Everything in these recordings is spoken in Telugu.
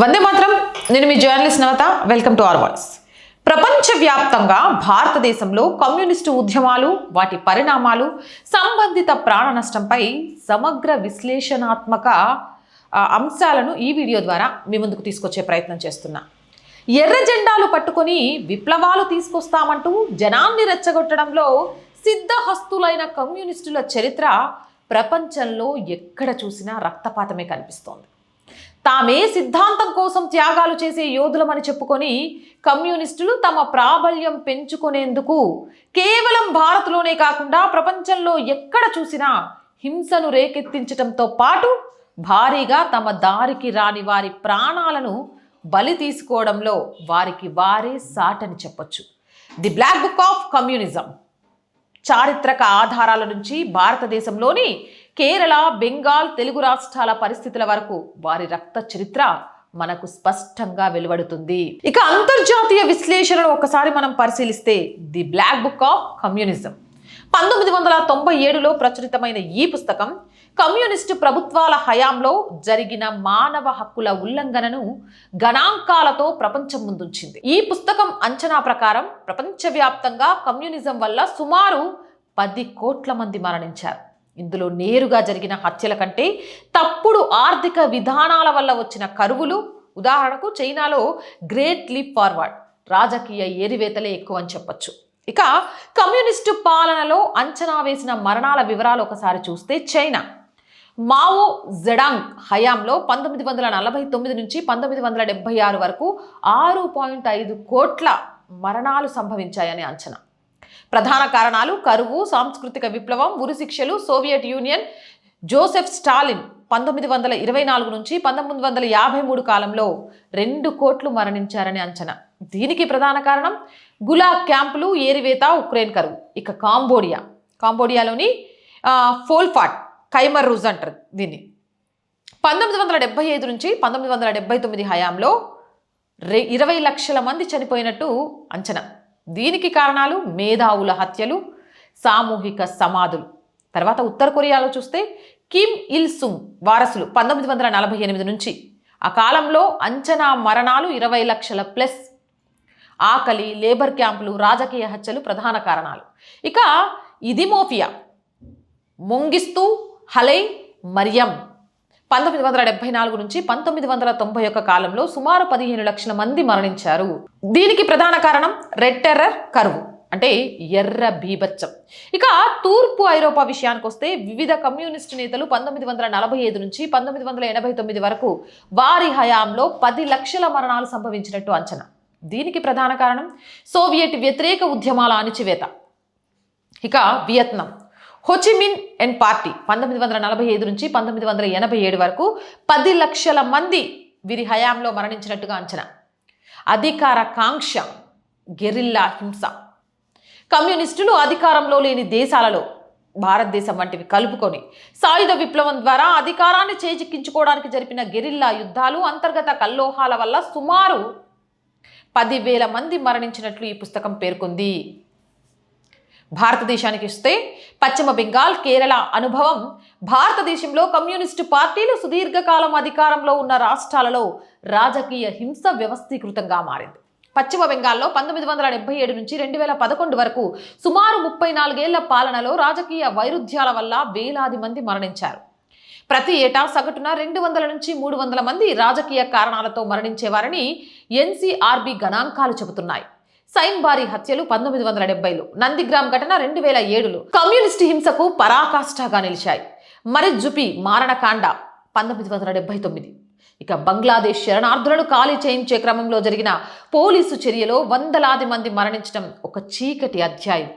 వందే మాత్రం. నేను మీ journalist Navatha. Welcome to R voice. ప్రపంచవ్యాప్తంగా భారతదేశంలో కమ్యూనిస్టు ఉద్యమాలు వాటి పరిణామాలు సంబంధిత ప్రాణ నష్టంపై సమగ్ర విశ్లేషణాత్మక అంశాలను ఈ వీడియో ద్వారా మీ ముందుకు తీసుకొచ్చే ప్రయత్నం చేస్తున్నా. ఎర్ర జెండాలు పట్టుకొని విప్లవాలు తీసుకొస్తామంటూ జనాన్ని రెచ్చగొట్టడంలో సిద్ధహస్తులైన కమ్యూనిస్టుల చరిత్ర ప్రపంచంలో ఎక్కడ చూసినా రక్తపాతమే కనిపిస్తోంది. తామే సిద్ధాంతం కోసం త్యాగాలు చేసే యోధులమని చెప్పుకొని కమ్యూనిస్టులు తమ ప్రాబల్యం పెంచుకునేందుకు కేవలం భారత్లోనే కాకుండా ప్రపంచంలో ఎక్కడ చూసినా హింసను రేకెత్తించటంతో పాటు భారీగా తమ దారికి రాని వారి ప్రాణాలను బలి తీసుకోవడంలో వారికి వారే సాటని చెప్పొచ్చు. The black book of communism. చారిత్రక ఆధారాల నుంచి భారతదేశంలోని కేరళ బెంగాల్ తెలుగు రాష్ట్రాల పరిస్థితుల వరకు వారి రక్త చరిత్ర మనకు స్పష్టంగా వెలువడుతుంది. ఇక అంతర్జాతీయ విశ్లేషణను ఒకసారి మనం పరిశీలిస్తే the black book of communism. పంతొమ్మిది వందల తొంభై ఏడులో ప్రచురితమైన ఈ పుస్తకం కమ్యూనిస్టు ప్రభుత్వాల హయాంలో జరిగిన మానవ హక్కుల ఉల్లంఘనను గణాంకాలతో ప్రపంచం ముందుంచింది. ఈ పుస్తకం అంచనా ప్రకారం ప్రపంచవ్యాప్తంగా కమ్యూనిజం వల్ల సుమారు పది కోట్ల మంది మరణించారు. ఇందులో నేరుగా జరిగిన హత్యల కంటే తప్పుడు ఆర్థిక విధానాల వల్ల వచ్చిన కరువులు ఉదాహరణకు చైనాలో గ్రేట్ లీప్ ఫార్వర్డ్ రాజకీయ ఏరివేతలే ఎక్కువ అని చెప్పొచ్చు. ఇక కమ్యూనిస్టు పాలనలో అంచనా వేసిన మరణాల వివరాలు ఒకసారి చూస్తే చైనా. మావో జెడాంగ్ హయాంలో పంతొమ్మిది వందల నలభై తొమ్మిది నుంచి పంతొమ్మిది వందల డెబ్బై ఆరు వరకు ఆరు పాయింట్ ఐదు కోట్ల మరణాలు సంభవించాయని అంచనా. ప్రధాన కారణాలు కరువు సాంస్కృతిక విప్లవం ఉరిశిక్షలు సోవియట్ యూనియన్ జోసెఫ్ స్టాలిన్ పంతొమ్మిది వందల ఇరవై నాలుగు నుంచి పంతొమ్మిది వందల యాభై మూడు కాలంలో రెండు కోట్లు మరణించారని అంచనా. దీనికి ప్రధాన కారణం గులా క్యాంపులు ఏరివేత ఉక్రెయిన్ కరువు. ఇక కాంబోడియా. కాంబోడియాలోని ఫోల్ఫాట్ కైమర్ రూజ్ అంటారు దీన్ని. పంతొమ్మిది వందల డెబ్బై ఐదు నుంచి పంతొమ్మిది వందల డెబ్బై తొమ్మిది హయాంలో రే ఇరవై లక్షల మంది చనిపోయినట్టు అంచనా. దీనికి కారణాలు మేధావుల హత్యలు సామూహిక సమాధులు. తర్వాత ఉత్తర కొరియాలో చూస్తే కిమ్ ఇల్ సుంగ్ వారసులు పంతొమ్మిది వందల నలభై ఎనిమిది నుంచి ఆ కాలంలో అంచనా మరణాలు ఇరవై లక్షల ప్లస్. ఆకలి లేబర్ క్యాంపులు రాజకీయ హత్యలు ప్రధాన కారణాలు. ఇక ఇదిమోఫియా మొంగిస్తూ హలై మరియం. పంతొమ్మిది వందల డెబ్బై నాలుగు నుంచి పంతొమ్మిది వందల తొంభై ఒక్క కాలంలో సుమారు పదిహేను లక్షల మంది మరణించారు. దీనికి ప్రధాన కారణం రెడ్ టెర్రర్ కరువు అంటే ఎర్ర బీభత్సం. ఇక తూర్పు ఐరోపా విషయానికి వస్తే వివిధ కమ్యూనిస్టు నేతలు పంతొమ్మిది వందల నలభై ఐదు నుంచి పంతొమ్మిది వందల ఎనభై తొమ్మిది వరకు వారి హయాంలో పది లక్షల మరణాలు సంభవించినట్టు అంచనా. దీనికి ప్రధాన కారణం సోవియట్ వ్యతిరేక ఉద్యమాల అణిచివేత. ఇక వియత్నాం. Ho Chi Minh and party. పంతొమ్మిది వందల నలభై ఐదు నుంచి పంతొమ్మిది వందల ఎనభై ఏడు వరకు పది లక్షల మంది వీరి హయాంలో మరణించినట్టుగా అంచనా. అధికార కాంక్ష గెరిల్లా హింస. కమ్యూనిస్టులు అధికారంలో లేని దేశాలలో భారతదేశం వంటివి కలుపుకొని సాయుధ విప్లవం ద్వారా అధికారాన్ని చేజిక్కించుకోవడానికి జరిపిన గెరిల్లా యుద్ధాలు అంతర్గత కల్లోహాల వల్ల సుమారు పదివేల మంది మరణించినట్లు ఈ పుస్తకం పేర్కొంది. భారతదేశానికి ఇస్తే పశ్చిమ బెంగాల్ కేరళ అనుభవం భారతదేశంలో కమ్యూనిస్టు పార్టీలు సుదీర్ఘకాలం అధికారంలో ఉన్న రాష్ట్రాలలో రాజకీయ హింస వ్యవస్థీకృతంగా మారింది. పశ్చిమ బెంగాల్లో పంతొమ్మిది వందల డెబ్బై ఏడు నుంచి రెండు వేల పదకొండు వరకు సుమారు ముప్పై నాలుగేళ్ళ పాలనలో రాజకీయ వైరుధ్యాల వల్ల వేలాది మంది మరణించారు. ప్రతి ఏటా సగటున రెండు వందల నుంచి మూడు వందల మంది రాజకీయ కారణాలతో మరణించేవారని ఎన్సీఆర్బి గణాంకాలు చెబుతున్నాయి. సైన్బారి హత్యలు పంతొమ్మిది వందల డెబ్బైలో నందిగ్రామ్ ఘటన రెండు వేల ఏడులో కమ్యూనిస్టు హింసకు పరాకాష్ఠగా నిలిచాయి. మరి జుపి మారణకాండ పంతొమ్మిది వందల డెబ్బై తొమ్మిది ఇక బంగ్లాదేశ్ శరణార్థులను ఖాళీ చేయించే క్రమంలో జరిగిన పోలీసు చర్యలో వందలాది మంది మరణించడం ఒక చీకటి అధ్యాయం.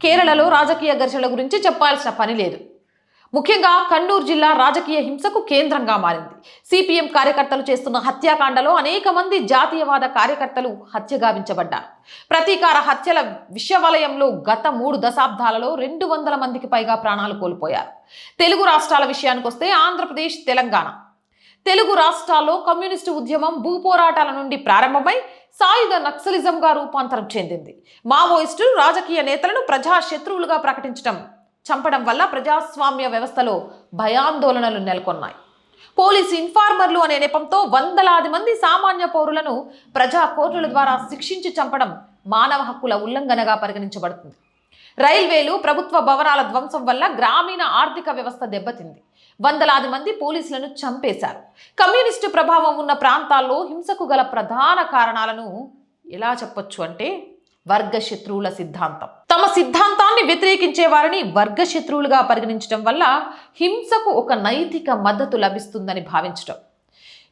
కేరళలో రాజకీయ ఘర్షణల గురించి చెప్పాల్సిన పని లేదు. ముఖ్యంగా కన్నూరు జిల్లా రాజకీయ హింసకు కేంద్రంగా మారింది. సిపిఎం కార్యకర్తలు చేస్తున్న హత్యాకాండలో అనేక మంది జాతీయవాద కార్యకర్తలు హత్యగావించబడ్డారు ప్రతీకార హత్యల విషవలయంలో గత మూడు దశాబ్దాలలో రెండు వందల మందికి పైగా ప్రాణాలు కోల్పోయారు. తెలుగు రాష్ట్రాల విషయానికి వస్తే ఆంధ్రప్రదేశ్ తెలంగాణ. తెలుగు రాష్ట్రాల్లో కమ్యూనిస్టు ఉద్యమం భూపోరాటాల నుండి ప్రారంభమై సాయుధ నక్సలిజంగా రూపాంతరం చెందింది. మావోయిస్టులు రాజకీయ నేతలను ప్రజా శత్రువులుగా ప్రకటించడం చంపడం వల్ల ప్రజాస్వామ్య వ్యవస్థలో భయాందోళనలు నెలకొన్నాయి. పోలీసు ఇన్ఫార్మర్లు అనే నెపంతో వందలాది మంది సామాన్య పౌరులను ప్రజా కోర్టుల ద్వారా శిక్షించి చంపడం మానవ హక్కుల ఉల్లంఘనగా పరిగణించబడుతుంది. రైల్వేలు ప్రభుత్వ భవనాల ధ్వంసం వల్ల గ్రామీణ ఆర్థిక వ్యవస్థ దెబ్బతింది. వందలాది మంది పోలీసులను చంపేశారు. కమ్యూనిస్టు ప్రభావం ఉన్న ప్రాంతాల్లో హింసకు గల ప్రధాన కారణాలను ఎలా చెప్పొచ్చు అంటే వర్గ శత్రువుల సిద్ధాంతం. తమ సిద్ధాంతాన్ని వ్యతిరేకించే వారిని వర్గ శత్రువులుగా పరిగణించడం వల్ల హింసకు ఒక నైతిక మద్దతు లభిస్తుందని భావించడం.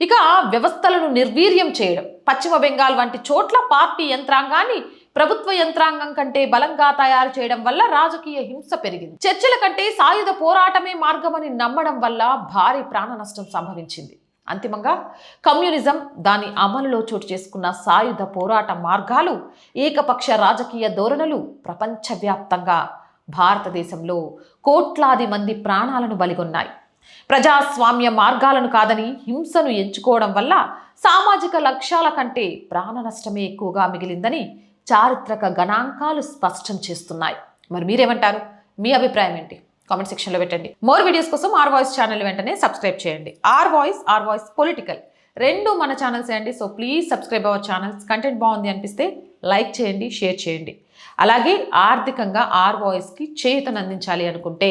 ఇక వ్యవస్థలను నిర్వీర్యం చేయడం. పశ్చిమ బెంగాల్ వంటి చోట్ల పార్టీ యంత్రాంగాన్ని ప్రభుత్వ యంత్రాంగం కంటే బలంగా తయారు చేయడం వల్ల రాజకీయ హింస పెరిగింది. చర్చల కంటే సాయుధ పోరాటమే మార్గమని నమ్మడం వల్ల భారీ ప్రాణ నష్టం సంభవించింది. అంతిమంగా కమ్యూనిజం దాని అమలులో చోటు చేసుకున్న సాయుధ పోరాట మార్గాలు ఏకపక్ష రాజకీయ ధోరణులు ప్రపంచవ్యాప్తంగా భారతదేశంలో కోట్లాది మంది ప్రాణాలను బలిగొన్నాయి. ప్రజాస్వామ్య మార్గాలను కాదని హింసను ఎంచుకోవడం వల్ల సామాజిక లక్ష్యాల కంటే ప్రాణ నష్టమే ఎక్కువగా మిగిలిందని చారిత్రక గణాంకాలు స్పష్టం చేస్తున్నాయి. మరి మీరేమంటారు? మీ అభిప్రాయం ఏంటి? కామెంట్ సెక్షన్లో పెట్టండి. మోర్ వీడియోస్ కోసం ఆర్ వాయిస్ ఛానల్ వెంటనే సబ్స్క్రైబ్ చేయండి. R voice R voice political. రెండు మన ఛానల్స్ అండి? So please subscribe our channels. Content బాగుంది అనిపిస్తే లైక్ చేయండి షేర్ చేయండి. అలాగే ఆర్థికంగా ఆర్ వాయిస్కి చేతనందించాలి అనుకుంటే